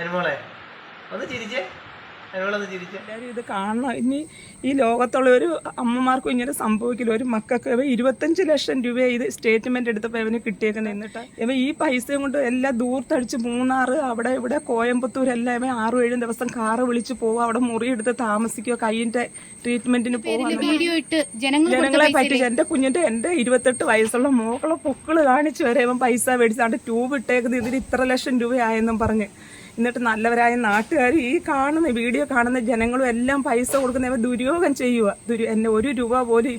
അനുമോളെ ഒന്ന് ചിരിച്ചേ. ഇത് കാണണം. ഇനി ഈ ലോകത്തുള്ള ഒരു അമ്മമാർക്കും ഇങ്ങനെ സംഭവിക്കില്ല. ഒരു മക്കൾക്ക് ഇവ ഇരുപത്തഞ്ച് ലക്ഷം രൂപ ഇത് സ്റ്റേറ്റ്മെന്റ് എടുത്തപ്പോൾ ഇവന് കിട്ടിയേക്കുന്നത് എന്നിട്ട് ഇവ ഈ പൈസയും കൊണ്ട് എല്ലാം ദൂർത്തടിച്ച് മൂന്നാറ് അവിടെ ഇവിടെ കോയമ്പത്തൂർ എല്ലാം ഇവ ആറും ഏഴും ദിവസം കാറ് വിളിച്ച് പോവുക അവിടെ മുറി മുറിയെടുത്ത് താമസിക്കുക കൈയിന്റെ ട്രീറ്റ്മെന്റിന് പോവാ. വീഡിയോ ഇട്ട് ജനങ്ങൾ ജനങ്ങളെ പറ്റിച്ച് എന്റെ കുഞ്ഞിന്റെ എന്റെ ഇരുപത്തെട്ട് വയസ്സുള്ള മോക്കളെ പൊക്കിൾ കാണിച്ചു വരെ ഇവൻ പൈസ മേടിച്ചാണ്ട് ട്യൂബ് ഇട്ടേക്കുന്നത് ഇതിന് ഇത്ര ലക്ഷം രൂപയായെന്നും പറഞ്ഞ്. എന്നിട്ട് നല്ലവരായ നാട്ടുകാർ ഈ കാണുന്ന വീഡിയോ കാണുന്ന ജനങ്ങളും എല്ലാം പൈസ കൊടുക്കുന്നവർ ദുര്യോഗം ചെയ്യുക ദുരി എന്നെ ഒരു രൂപ പോലും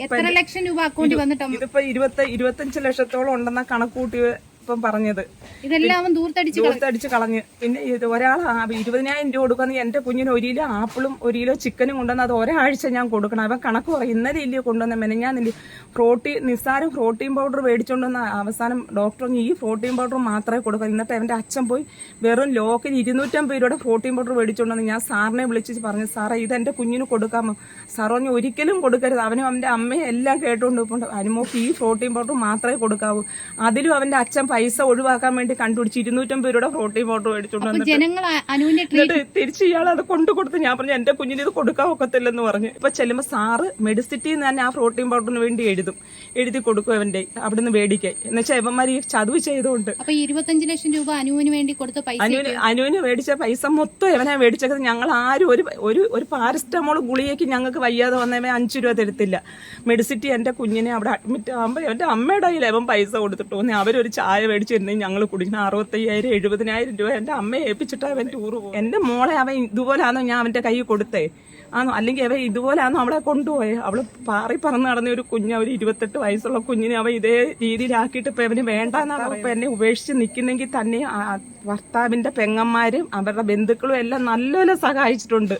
ഇതിപ്പോ ഇരുപത്തി ഇരുപത്തഞ്ച് ലക്ഷത്തോളം ഉണ്ടെന്ന കണക്കൂട്ടി ഇപ്പം പറഞ്ഞത്. ഇതെല്ലാം ദൂരത്തടിച്ച് കളഞ്ഞ്. പിന്നെ ഇത് ഒരാൾ ഇരുപതിനായിരം രൂപ കൊടുക്കുന്ന എന്റെ കുഞ്ഞിന് ഒരു കിലോ ആപ്പിളും ഒരു കിലോ ചിക്കനും കൊണ്ടുവന്ന് അത് ഒരാഴ്ച ഞാൻ കൊടുക്കണം. അവൻ കണക്ക് പറയും ഇന്നലെ ഇല്ല കൊണ്ടുവന്ന മെനഞ്ഞാന്നില്ല പ്രോട്ടീൻ നിസ്സാരം പ്രോട്ടീൻ പൗഡർ മേടിച്ചുകൊണ്ടുവന്ന അവസാനം ഡോക്ടർ ഈ പ്രോട്ടീൻ പൗഡർ മാത്രമേ കൊടുക്കാൻ. ഇന്നത്തെ അവന്റെ അച്ഛൻ പോയി വെറും ലോക്കിൽ ഇരുന്നൂറ്റമ്പത് രൂപയുടെ പ്രോട്ടീൻ പൗഡർ മേടിച്ചുകൊണ്ടുവന്ന് ഞാൻ സാറിനെ വിളിച്ച് പറഞ്ഞു സാറേ ഇത് എന്റെ കുഞ്ഞിന് കൊടുക്കാമോ സാർ പറഞ്ഞു ഒരിക്കലും കൊടുക്കരുത്. അവനും അവന്റെ അമ്മയും എല്ലാം കേട്ടുകൊണ്ട് അനുമോക്ക് ഈ പ്രോട്ടീൻ പൗഡർ മാത്രമേ കൊടുക്കാവൂ. അതിലും അവന്റെ അച്ഛൻ പൈസ ഒഴിവാക്കാൻ വേണ്ടി കണ്ടുപിടിച്ച് ഇരുന്നൂറ്റമ്പത് രൂപയുടെ പ്രോട്ടീൻ ഫോട്ടോ ട്രീ- എന്നിട്ട് തിരിച്ച് ഇയാൾ അത് കൊണ്ടു കൊടുത്ത് ഞാൻ പറഞ്ഞു എന്റെ കുഞ്ഞിന് ഇത് കൊടുക്കാൻ ഒക്കത്തില്ലെന്ന് പറഞ്ഞു. ഇപ്പൊ ചെല്ലുമ്പോ സാറ് മെഡിസിറ്റിന്ന് തന്നെ ആ പ്രോട്ടീൻ പൗഡറിന് വേണ്ടി എഴുതും. എഴുതി കൊടുക്കും അവന്റെ അവിടുന്ന് മേടിക്കാൻ. എന്നുവെച്ചാൽ ഇവന്മാർ ഈ ചതുവ് ചെയ്തുകൊണ്ട് ഇരുപത്തഞ്ച് ലക്ഷം രൂപ അനുവിന് വേണ്ടി കൊടുത്ത പൈസ അനുവിന് അനുവിന് മേടിച്ച പൈസ മൊത്തം എവനാ മേടിച്ചത് ഞങ്ങൾ ആരും ഒരു ഒരു ഒരു പാരസ്റ്റമോൾ ഗുളിയേക്ക് ഞങ്ങൾക്ക് വയ്യാതെ വന്നവൻ അഞ്ചു രൂപ തരത്തില്ല. മെഡിസിറ്റി എന്റെ കുഞ്ഞിനെ അവിടെ അഡ്മിറ്റ് ആകുമ്പോൾ എന്റെ അമ്മയുടെ കയ്യിൽ അവൻ പൈസ കൊടുത്തിട്ട് അവരൊരു ചായ മേടിച്ചിരുന്നെങ്കിൽ ഞങ്ങൾ കുടിക്കുന്ന അറുപത്തയ്യായിരം എഴുപതിനായിരം രൂപ എന്റെ അമ്മയെ ഏൽപ്പിച്ചിട്ട് അവൻ ടൂർ പോകും എന്റെ മോളെ അവൻ ഇതുപോലാണോ ഞാൻ അവന്റെ കൈ കൊടുത്തേ. ആണോ അല്ലെങ്കിൽ അവൻ ഇതുപോലാണോ അവളെ കൊണ്ടുപോയെ. അവൾ പാറി പറന്ന് നടന്ന ഒരു കുഞ്ഞ് ഒരു ഇരുപത്തെട്ട് വയസ്സുള്ള കുഞ്ഞിനെ അവൻ ഇതേ രീതിയിലാക്കിയിട്ട് ഇപ്പൊ അവന് വേണ്ടെന്നാണ് ഇപ്പൊ എന്നെ ഉപേക്ഷിച്ച് നിൽക്കുന്നെങ്കിൽ തന്നെ ആ ഭർത്താവിന്റെ പെങ്ങന്മാരും അവരുടെ ബന്ധുക്കളും എല്ലാം നല്ലപോലെ സഹായിച്ചിട്ടുണ്ട്.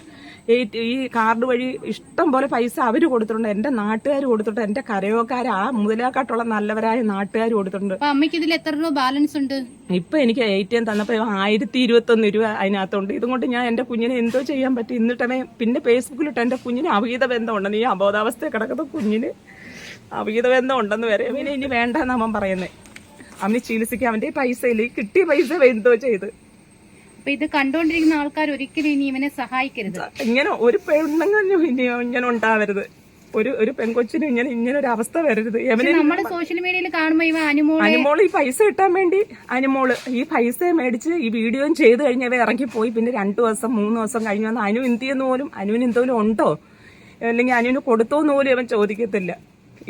ഈ കാർഡ് വഴി ഇഷ്ടം പോലെ പൈസ അവർ കൊടുത്തിട്ടുണ്ട്. എന്റെ നാട്ടുകാർ കൊടുത്തിട്ടുണ്ട്. എന്റെ കരയോക്കാർ ആ മുതലാക്കാട്ടുള്ള നല്ലവരായ നാട്ടുകാർ കൊടുത്തിട്ടുണ്ട്. അമ്മയ്ക്ക് ഇതിൽ എത്ര രൂപ ബാലൻസ് ഉണ്ട്? ഇപ്പൊ എനിക്ക് എ ടി എം തന്നപ്പോ ആയിരത്തി ഇരുപത്തൊന്ന് രൂപ അതിനകത്തുണ്ട്. ഇതുകൊണ്ട് ഞാൻ എന്റെ കുഞ്ഞിനെ എന്തോ ചെയ്യാൻ പറ്റും. എന്നിട്ടവൻ പിന്നെ ഫേസ്ബുക്കിലിട്ട് എന്റെ കുഞ്ഞിന് അവിഹിത ബന്ധമുണ്ട് നീ അബോധാവസ്ഥ കിടക്കുന്ന കുഞ്ഞിന് അവിഹിത ബന്ധം ഉണ്ടെന്ന് വരെ. അവന് ഇനി വേണ്ടെന്ന് അവൻ പറയുന്നത് അവന് ചികിത്സിക്കാൻ അവന്റെ പൈസ ഇല്ല? കിട്ടിയ പൈസ എന്തോ ചെയ്ത്? അപ്പൊ ഇത് കണ്ടുകൊണ്ടിരിക്കുന്ന ആൾക്കാർ ഒരിക്കലും ഇനി ഇവനെ സഹായിക്കരുത്. ഇങ്ങനെ ഒരു പെണ്ണുങ്ങനും ഇനി ഇങ്ങനെ ഉണ്ടാവരുത്. ഒരു ഒരു പെൺകൊച്ചിന് ഇങ്ങനെ ഇങ്ങനെ ഒരു അവസ്ഥ വരരുത്. നമ്മുടെ സോഷ്യൽ മീഡിയയിൽ കാണുമ്പോ ഇവ അനുമോൾ അനുമോൾ ഈ പൈസ കിട്ടാൻ വേണ്ടി അനുമോൾ ഈ പൈസ മേടിച്ച് ഈ വീഡിയോയും ചെയ്ത് കഴിഞ്ഞവ ഇറങ്ങിപ്പോയി. പിന്നെ രണ്ടു ദിവസം മൂന്ന് ദിവസം കഴിഞ്ഞ് വന്ന് അനു എന്തിയെന്ന് പോലും അനുവിന് എന്തെങ്കിലും ഉണ്ടോ? അല്ലെങ്കിൽ അനുവിന് കൊടുത്തോന്ന് പോലും ഇവൻ ചോദിക്കത്തില്ല.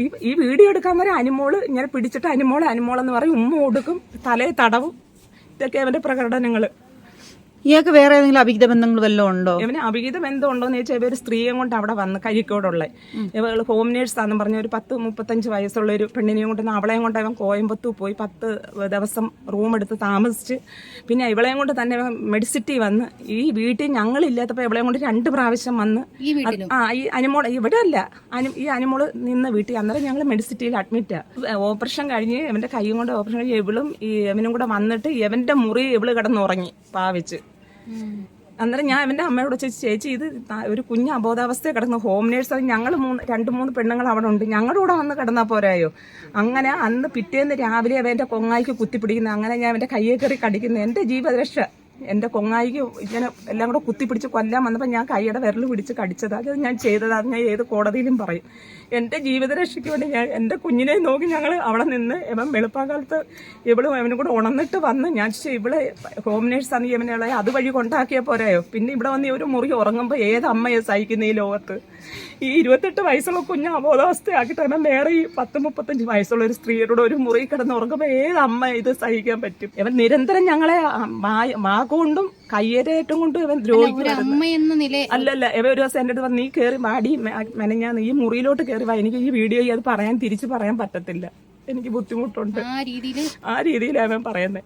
ഈ ഈ വീഡിയോ എടുക്കാൻ വരെ അനുമോൾ ഇങ്ങനെ പിടിച്ചിട്ട് അനിമോൾ അനിമോളെന്ന് പറയും ഉമ്മ ഒടുക്കും തലയെ തടവും. ഇതൊക്കെ അവന്റെ പ്രകടനങ്ങൾ. ഇയാൾക്ക് വേറെ ഏതെങ്കിലും അഭിഹിത ബന്ധങ്ങൾ വല്ലതും ഉണ്ടോ? ഇവന് അഭിഹിത ബന്ധം ഉണ്ടോന്ന് ചോദിച്ചാൽ ഇവർ സ്ത്രീയും കൊണ്ട് അവിടെ വന്ന് കരിക്കോടുള്ള. ഇവൾ ഹോം നേഴ്സ് ആണെന്ന് പറഞ്ഞ ഒരു പത്ത് മുപ്പത്തഞ്ച് വയസ്സുള്ള ഒരു പെണ്ണിനെയും കൊണ്ട് അവളെയും കൊണ്ട് അവൻ കോയമ്പത്തൂർ പോയി പത്ത് ദിവസം റൂം എടുത്ത് താമസിച്ച്. പിന്നെ ഇവളെയും കൊണ്ട് തന്നെ മെഡിസിറ്റി വന്ന് ഈ വീട്ടിൽ ഞങ്ങളില്ലാത്തപ്പോൾ ഇവളെയും കൊണ്ട് രണ്ട് പ്രാവശ്യം വന്ന് ആ ഈ അനിമോൾ ഇവിടെ അല്ല ഈ അനിമോൾ നിന്ന വീട്ടിൽ. അന്നേരം ഞങ്ങൾ മെഡിസിറ്റിയിൽ അഡ്മിറ്റാ ഓപ്പറേഷൻ കഴിഞ്ഞ് ഇവന്റെ കൈയും കൊണ്ട് ഓപ്പറേഷൻ കഴിഞ്ഞ് ഇവളും ഈ ഇവനും കൂടെ വന്നിട്ട് ഇവന്റെ മുറി ഇവൾ കിടന്നുറങ്ങി പാവിച്ച്. അന്നേരം ഞാൻ അവന്റെ അമ്മയോട് ചേച്ചി ചേച്ചി ഇത് ഒരു കുഞ്ഞ് അബോധാവസ്ഥയെ കിടക്കുന്ന ഹോം നേഴ്സ് ഞങ്ങൾ മൂന്ന് രണ്ട് മൂന്ന് പെണ്ണുങ്ങൾ അവിടെ ഉണ്ട്. ഞങ്ങളുടെ കൂടെ വന്ന് കിടന്നാൽ പോരായോ? അങ്ങനെ അന്ന് പിറ്റേന്ന് രാവിലെ അവന്റെ കൊങ്ങായിക്ക് കുത്തിപ്പിടിക്കുന്ന. അങ്ങനെ ഞാൻ അവന്റെ കയ്യെ കയറി കടിക്കുന്നത് എന്റെ ജീവരക്ഷ എന്റെ കൊങ്ങായിക്ക് ഇങ്ങനെ എല്ലാം കൂടെ കുത്തിപ്പിടിച്ച് കൊല്ലാൻ വന്നപ്പോൾ ഞാൻ കൈയുടെ വിരൽ പിടിച്ച് കടിച്ചത്. അത് ഞാൻ ചെയ്തത്. അത് ഞാൻ ഏത് കോടതിയിലും പറയും. എന്റെ ജീവിതരക്ഷയ്ക്ക് വേണ്ടി ഞാൻ എന്റെ കുഞ്ഞിനെ നോക്കി ഞങ്ങൾ അവിടെ നിന്ന് ഇവൻ വെളുപ്പാകാലത്ത് ഇവളും അവനും കൂടെ ഉണർന്നിട്ട് വന്ന് ഞാൻ ചോദിച്ചു ഇവളെ ഹോം ആണ് ഇവനെ അതുവഴി കൊണ്ടാക്കിയ പോരായോ? പിന്നെ ഇവിടെ വന്ന് ഒരു മുറി ഉറങ്ങുമ്പോൾ ഏത് അമ്മയെ സഹിക്കുന്ന ഈ ലോകത്ത്? ഈ ഇരുപത്തെട്ട് വയസ്സുള്ള കുഞ്ഞ് അബോധാവസ്ഥയാക്കിയിട്ട് അവൻ വേറെ ഈ പത്ത് മുപ്പത്തഞ്ച് വയസ്സുള്ള ഒരു സ്ത്രീയോട് ഒരു മുറി കിടന്ന് ഉറങ്ങുമ്പോൾ ഏത് അമ്മ ഇത് സഹിക്കാൻ പറ്റും? ഇവൻ നിരന്തരം ഞങ്ങളെ മാകൊണ്ടും കയ്യേറ്റം കൊണ്ട് ഇവൻ ഒരു ദ്രോഹിക്കും അമ്മ എന്ന നില അല്ലല്ല ഇവ ഒരു ദിവസം എന്റെ അടുത്ത് നീ കയറി മാടി മെനഞ്ഞാന്ന് ഈ മുറിയിലോട്ട് കയറി വാ. എനിക്ക് ഈ വീഡിയോ അത് പറയാൻ തിരിച്ചു പറയാൻ പറ്റത്തില്ല. എനിക്ക് ബുദ്ധിമുട്ടുണ്ട്. ആ രീതിയിലാണ് അവൻ പറയുന്നത്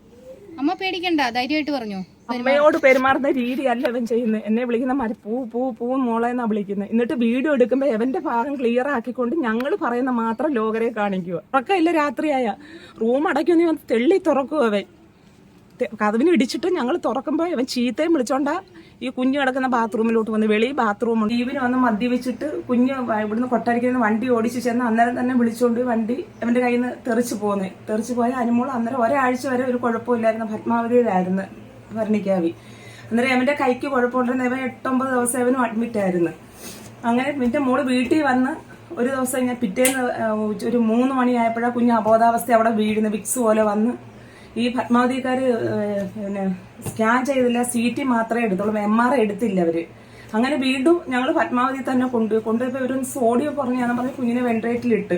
അമ്മ പേടിക്കണ്ട ധൈര്യമായിട്ട് പറഞ്ഞു. അമ്മയോട് പെരുമാറുന്ന രീതിയല്ല ഇവൻ ചെയ്യുന്നത് എന്നെ വിളിക്കുന്ന മര പൂ പൂ പൂ മോളെ എന്നാ വിളിക്കുന്നത് എന്നിട്ട് വീഡിയോ എടുക്കുമ്പോൾ എവന്റെ ഭാഗം ക്ലിയർ ആക്കിക്കൊണ്ട് ഞങ്ങൾ പറയുന്ന മാത്രം ലോകരെ കാണിക്കുക. ഉറക്കമില്ല രാത്രിയായ. റൂം അടയ്ക്കുന്ന തെള്ളി തുറക്കുക അവൻ കതവിന് ഇടിച്ചിട്ട് ഞങ്ങൾ തുറക്കുമ്പോൾ ഇവൻ ചീത്തയും വിളിച്ചോണ്ടാ ഈ കുഞ്ഞ് കിടക്കുന്ന ബാത്റൂമിലോട്ട് വന്ന് വെളി ബാത്റൂമുണ്ട് ലീവിന് വന്ന് മദ്യവെച്ചിട്ട് കുഞ്ഞ് ഇവിടുന്ന് കൊട്ടാരിക്കുന്ന വണ്ടി ഓടിച്ചു ചെന്ന് അന്നേരം തന്നെ വിളിച്ചുകൊണ്ട് വണ്ടി അവന്റെ കയ്യിൽ നിന്ന് തെറിച്ച് പോകുന്നത് തെറിച്ച് പോയ അനുമോൾ അന്നേരം ഒരാഴ്ച വരെ ഒരു കുഴപ്പമില്ലായിരുന്നു. പത്മാവതിയിലായിരുന്നു ഭരണിക്കാവി അന്നേരം അവന്റെ കൈക്ക് കുഴപ്പമുണ്ടെന്ന് ഇവൻ എട്ടൊമ്പത് ദിവസം അവനും അഡ്മിറ്റ് ആയിരുന്നു. അങ്ങനെ പിന്നെ മോൾ വീട്ടിൽ വന്ന് ഒരു ദിവസം ഞാൻ പിറ്റേന്ന് ഒരു മൂന്ന് മണിയായപ്പോഴാണ് കുഞ്ഞ് അബോധാവസ്ഥ അവിടെ വീഴുന്നു വിക്സ് പോലെ വന്ന് ഈ പത്മാവതിക്കാർ പിന്നെ സ്കാൻ ചെയ്തില്ല സി ടി മാത്രമേ എടുത്തുള്ളൂ എം ആർ എടുത്തില്ല അവർ. അങ്ങനെ വീണ്ടും ഞങ്ങൾ പത്മാവതി തന്നെ കൊണ്ടുപോയി കൊണ്ടുപോയപ്പോൾ ഒരു സോഡിയം കുറഞ്ഞാന്ന് പറഞ്ഞ് കുഞ്ഞിനെ വെന്റിലേറ്ററിലിട്ട്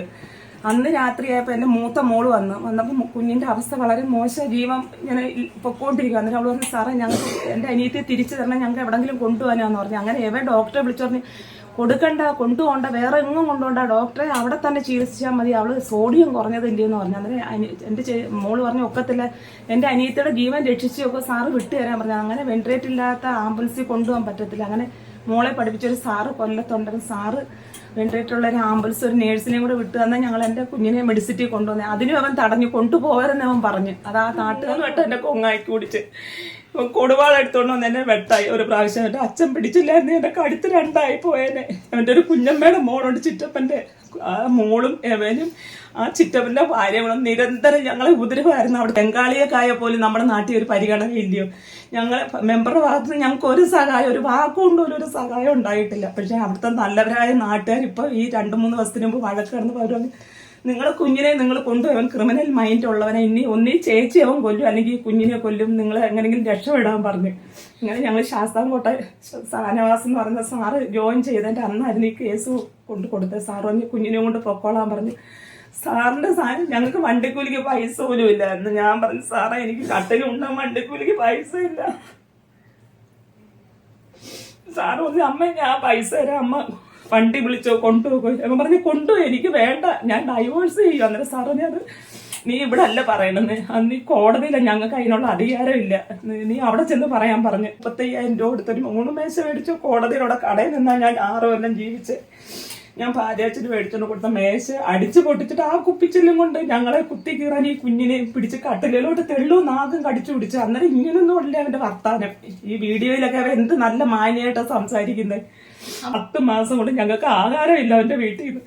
അന്ന് രാത്രിയായപ്പോൾ എന്റെ മൂത്ത മോൾ വന്നു വന്നപ്പോൾ കുഞ്ഞിന്റെ അവസ്ഥ വളരെ മോശം ജീവൻ ഇങ്ങനെ പൊക്കോണ്ടിരിക്കുക എന്നിട്ട് അവൾ പറഞ്ഞു സാറേ ഞങ്ങൾക്ക് എന്റെ അനിയത്തെ തിരിച്ചു തരണം ഞങ്ങൾക്ക് എവിടെങ്കിലും കൊണ്ടുപോകാനാന്ന് പറഞ്ഞു. അങ്ങനെ എവിടെ ഡോക്ടറെ വിളിച്ചു പറഞ്ഞ് കൊടുക്കണ്ട കൊണ്ടുപോകണ്ട വേറെ എങ്ങും കൊണ്ടുപോകണ്ട. ഡോക്ടറെ അവിടെ തന്നെ ചികിത്സിച്ചാൽ മതി. അവൾ സോഡിയം കുറഞ്ഞതില്ലെന്ന് പറഞ്ഞു. അന്നേരം അനി- എന്റെ മോൾ പറഞ്ഞു ഒക്കത്തില്ല. എന്റെ അനിയത്തിയുടെ ജീവൻ രക്ഷിച്ചൊക്കെ സാറ് വിട്ടു തരാൻ പറഞ്ഞു. അങ്ങനെ വെന്റിലേറ്റർ ഇല്ലാത്ത ആംബുലൻസിൽ കൊണ്ടുപോകാൻ പറ്റത്തില്ല. അങ്ങനെ മോളെ പഠിപ്പിച്ചൊരു സാറ് കൊല്ലത്തുണ്ടെങ്കിൽ സാറ് വെന്റിലേറ്ററുള്ള ഒരു ആംബുലൻസ് ഒരു നേഴ്സിനെയും കൂടെ വിട്ടു തന്നാൽ ഞങ്ങൾ എന്റെ കുഞ്ഞിനെ മെഡിസിറ്റി കൊണ്ടുവന്നേ. അതിനും അവൻ തടഞ്ഞു കൊണ്ടുപോകരുന്ന് അവൻ പറഞ്ഞു. അതാ ആ നാട്ടുകാർ വെട്ട എന്റെ കൊങ്ങായി കുടിച്ച്. കൊടുവാൾ എടുത്തോണ്ട് വന്ന് എന്നെ വെട്ടായി. ഒരു പ്രാവശ്യം എന്റെ അച്ഛൻ പിടിച്ചില്ലായിരുന്നു. എന്റെ കടുത്ത് രണ്ടായി പോയേനെ. എന്റെ ഒരു കുഞ്ഞമ്മയുടെ മോളുണ്ട് ചിറ്റപ്പന്റെ. ആ മോളും എവനും ആ ചിറ്റപ്പന്റെ ഭാര്യകളും നിരന്തരം ഞങ്ങളെ ഉപദ്രവമായിരുന്നു. അവിടെ ബംഗാളിയൊക്കെ പോലും നമ്മുടെ നാട്ടിൽ ഒരു പരിഗണന ഇല്ലയോ? ഞങ്ങൾ മെമ്പറുടെ ഭാഗത്ത് നിന്ന് ഞങ്ങൾക്ക് ഒരു സഹായം ഒരു വാക്കുകൊണ്ട് പോലും ഒരു സഹായം ഉണ്ടായിട്ടില്ല. പക്ഷേ അവിടുത്തെ നല്ലവരായ നാട്ടുകാർ ഇപ്പോൾ ഈ രണ്ട് മൂന്ന് ദിവസത്തിന് മുമ്പ് വഴക്ക് കിടന്ന് നിങ്ങളെ കുഞ്ഞിനെ നിങ്ങൾ കൊണ്ടുപോയവൻ ക്രിമിനൽ മൈൻഡ് ഉള്ളവനെ. ഇനി ഒന്നീ ചേച്ചി അവൻ കൊല്ലും. അല്ലെങ്കിൽ കുഞ്ഞിനെ കൊല്ലും. നിങ്ങൾ എങ്ങനെയെങ്കിലും രക്ഷപ്പെടാൻ പറഞ്ഞു. ഇങ്ങനെ ഞങ്ങൾ ശാസ്താംകോട്ട സാനവാസ് എന്ന് പറഞ്ഞ സാറ് ജോയിൻ ചെയ്തതിന്റെ അന്നായിരുന്നു ഈ കേസ് കൊണ്ട് കൊടുത്തത്. സാറ് പറഞ്ഞ് കുഞ്ഞിനെ കൊണ്ട് പൊക്കോളാൻ പറഞ്ഞു. സാറിന്റെ സാധനം ഞങ്ങൾക്ക് വണ്ടിക്കൂലിക്ക് പൈസ പോലും ഇല്ലായിരുന്നു ഞാൻ പറഞ്ഞു സാറേ എനിക്ക് കട്ടലും ഉണ്ടാകും വണ്ടിക്കൂലിക്ക് പൈസ ഇല്ല. സാറ് പറഞ്ഞു അമ്മ ഞാൻ പൈസ തരാം. അമ്മ വണ്ടി വിളിച്ചോ കൊണ്ടുപോകോ അപ്പം പറഞ്ഞു കൊണ്ടുപോയി എനിക്ക് വേണ്ട. ഞാൻ ഡൈവോഴ്സ് ചെയ്യും. അന്നേരം സാറ് ഞാൻ നീ ഇവിടെ അല്ല പറയണെന്ന് അന്ന് ഈ കോടതിയില്ല. ഞങ്ങൾക്ക് അതിനുള്ള അധികാരമില്ല. നീ- അവിടെ ചെന്ന് പറയാൻ പറഞ്ഞു. മുപ്പത്തയ്യായിരം രൂപ കൊടുത്തൊരു മൂന്ന് മേശ മേടിച്ചു കോടതിയിലൂടെ കടയിൽ നിന്നാ ഞാൻ ആറ് കൊല്ലം ജീവിച്ച്. ഞാൻ പാചകത്തിന് മേടിച്ചോണ്ട് കൊടുത്ത മേശ അടിച്ചു പൊട്ടിച്ചിട്ട് ആ കുപ്പിച്ചില്ലും കൊണ്ട് ഞങ്ങളെ കുത്തി കീറാൻ ഈ കുഞ്ഞിനെ പിടിച്ച് കട്ടിലോട്ട് തെള്ളു നാഗം കടിച്ചു പിടിച്ചു. അന്നേരം ഇങ്ങനൊന്നും ഉള്ള അവന്റെ വർത്താനം. ഈ വീഡിയോയിലൊക്കെ അവൻ എന്ത് നല്ല മാന്യമായിട്ടാ സംസാരിക്കുന്നത് പത്ത് മാസം കൊണ്ട് ഞങ്ങൾക്ക് ആഹാരമില്ല അവന്റെ വീട്ടിൽ നിന്ന്.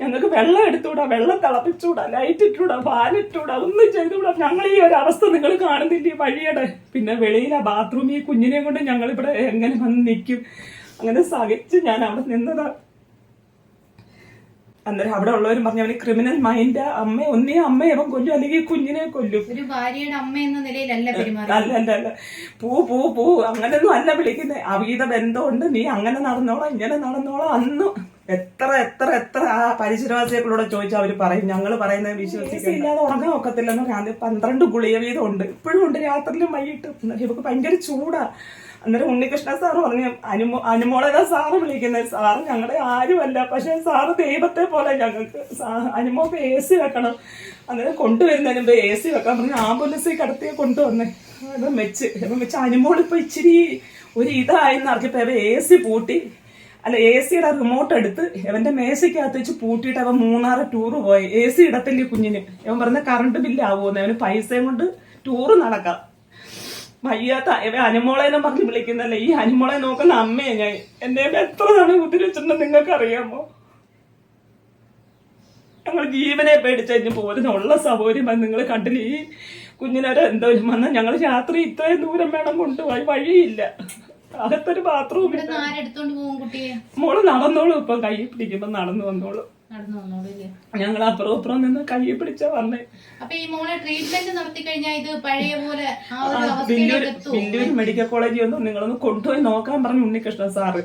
ഞങ്ങൾക്ക് വെള്ളം എടുത്തുകൂടാ വെള്ളം തിളപ്പിച്ചുകൂടാ ലൈറ്റ് ഇട്ടുകൂടാ പാലിട്ടുകൂടാ ഒന്നും ചെയ്തുകൂടാ. ഞങ്ങൾ ഈ ഒരു അവസ്ഥ നിങ്ങൾ കാണുന്നില്ല ഈ വഴിയുടെ. പിന്നെ വെളിയിലെ ബാത്റൂമിൽ കുഞ്ഞിനെയും കൊണ്ട് ഞങ്ങൾ ഇവിടെ എങ്ങനെ വന്ന് നിൽക്കും? അങ്ങനെ സഹിച്ച് ഞാൻ അവിടെ നിന്നതാ. അന്നേരം അവിടെ ഉള്ളവരും പറഞ്ഞു അവന് ക്രിമിനൽ മൈൻഡ് അമ്മ ഒന്നേ അമ്മയെ അവൻ കൊല്ലും അല്ലെങ്കിൽ കുഞ്ഞിനെ കൊല്ലും. ഒരു ഭാര്യയുടെ അമ്മ എന്ന നിലയിലല്ല അല്ല അല്ല അല്ല. പൂ പൂ പൂ. അങ്ങനെയൊന്നും അല്ല വിളിക്കുന്നത് അവീത ബന്ധമുണ്ട്. നീ അങ്ങനെ നടന്നോളാം ഇങ്ങനെ നടന്നോളാം. അന്ന് എത്ര എത്ര എത്ര ആ പരിസരവാസികളോട് ചോദിച്ചാൽ അവർ പറയും. ഞങ്ങൾ പറയുന്നത് വിശ്വസിക്കില്ലാതെ ഉറങ്ങാൻ ഒക്കത്തില്ലെന്ന് പന്ത്രണ്ട് ഗുളിക വീതം ഉണ്ട്. ഇപ്പോഴും ഉണ്ട് രാത്രിയിലും വൈകിട്ട്. ഇവക്ക് ഭയങ്കര ചൂടാ. അന്നേരം ഉണ്ണികൃഷ്ണ സാർ പറഞ്ഞു അനുമോ അനുമോളെ സാറ് വിളിക്കുന്നത്. സാറ് ഞങ്ങളെ ആരുമല്ല പക്ഷെ സാറ് ദൈവത്തെ പോലെ ഞങ്ങൾക്ക് അനുമോക്ക് എ സി വെക്കണം. അന്നേരം കൊണ്ടുവരുന്നതിന് മുമ്പ് എ സി വെക്കാൻ പറഞ്ഞു ആംബുലൻസിൽ കിടത്തിയ കൊണ്ടുവന്നേ. അപ്പം വെച്ച് അപ്പം വെച്ച് അനുമോൾ ഇപ്പൊ ഇച്ചിരി ഒരു ഇതായെന്ന് അറിഞ്ഞപ്പോ അവ എ സി പൂട്ടി. അല്ല എ സിയുടെ റിമോട്ട് എടുത്ത് ഇവന്റെ മേശയ്ക്കകത്ത് വെച്ച് പൂട്ടിയിട്ട് അവൻ മൂന്നാറ് ടൂറ് പോയി. എ സി ഇടത്തില്ലേ കുഞ്ഞിന്. അവൻ പറഞ്ഞ കറണ്ട് ബില്ല് ആവുമെന്ന്. അവന് പൈസയും കൊണ്ട് ടൂറ് നടക്കാം. വയ്യാത്ത അനുമോളെന്നും പറഞ്ഞ് വിളിക്കുന്നല്ലേ? ഈ അനുമോളെ നോക്കുന്ന അമ്മയെ ഞാൻ എന്റെ എത്ര തവണ കുതിരിച്ചിട്ടുണ്ടെന്ന് നിങ്ങൾക്ക് അറിയാമോ ഞങ്ങൾ ജീവനെ പേടിച്ചതിന് പോരുന്നുള്ള സൗകര്യം നിങ്ങൾ കണ്ടില്ല? ഈ കുഞ്ഞിനൊരു എന്തോലും വന്നാൽ ഞങ്ങൾ രാത്രി ഇത്രയും ദൂരം വേണം കൊണ്ടുപോയി വഴിയില്ല. അകത്തൊരു ബാത്റൂം മോൾ നടന്നോളൂ ഇപ്പൊ. കൈ പിടിക്കുമ്പോ നടന്നു വന്നോളൂ. ഞങ്ങൾ അപ്പുറം അപ്പുറം നിന്ന് കൈ പിടിച്ചാ വന്നേ. അപ്പൊ ഈ മോളെ ട്രീറ്റ്മെന്റ് നടത്തി കഴിഞ്ഞാൽ ഇത് പഴയ പോലെ വില്ലൂർ മെഡിക്കൽ കോളേജിൽ ഒന്നും നിങ്ങളൊന്ന് കൊണ്ടുപോയി നോക്കാൻ പറഞ്ഞു ഉണ്ണികൃഷ്ണൻ സാറ്.